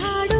ಹಾಡು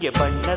yeah but now